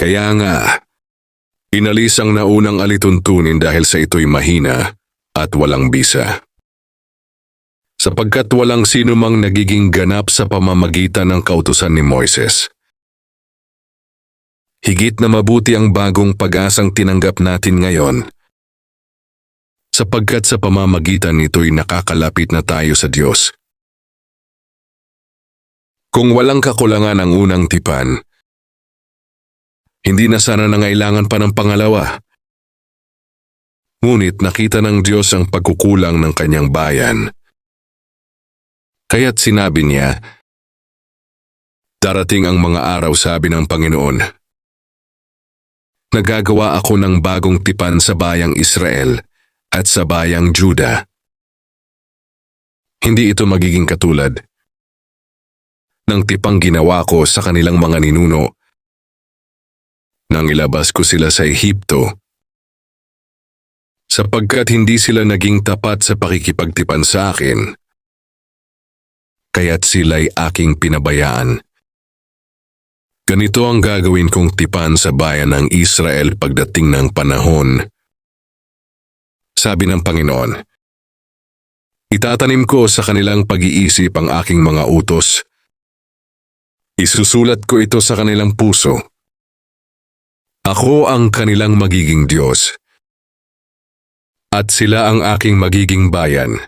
Kaya nga, inalis ang naunang alituntunin dahil sa ito'y mahina at walang bisa. Sapagkat walang sino mang nagiging ganap sa pamamagitan ng kautusan ni Moises. Higit na mabuti ang bagong pag-asang tinanggap natin ngayon sapagkat sa pamamagitan nito'y nakakalapit na tayo sa Diyos. Kung walang kakulangan ang unang tipan, hindi na sana nangailangan pa ng pangalawa. Ngunit nakita ng Diyos ang pagkukulang ng kanyang bayan. Kaya't sinabi niya, Darating ang mga araw sabi ng Panginoon. Nagagawa ako ng bagong tipan sa bayang Israel at sa bayang Juda. Hindi ito magiging katulad ng tipang ginawa ko sa kanilang mga ninuno nang ilabas ko sila sa Ehipto sapagkat hindi sila naging tapat sa pakikipagtipan sa akin kaya't sila'y aking pinabayaan. Ganito ang gagawin kong tipan sa bayan ng Israel pagdating ng panahon sabi ng Panginoon. Itatanim ko sa kanilang pag-iisip ang aking mga utos. Isusulat ko ito sa kanilang puso. Ako ang kanilang magiging Diyos. At sila ang aking magiging bayan.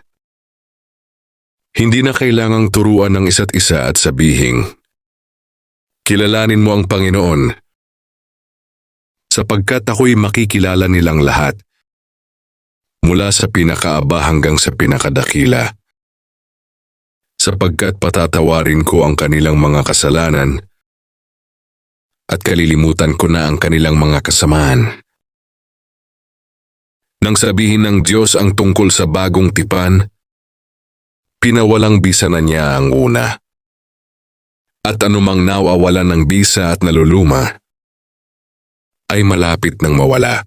Hindi na kailangang turuan ng isa't isa at sabihing, Kilalanin mo ang Panginoon, sapagkat ako'y makikilala nilang lahat mula sa pinakaaba hanggang sa pinakadakila. Sapagkat patatawarin ko ang kanilang mga kasalanan at kalilimutan ko na ang kanilang mga kasamaan. Nang sabihin ng Diyos ang tungkol sa bagong tipan, pinawalang bisa na niya ang una. At anumang nawawalan ng bisa at naluluma, ay malapit ng mawala.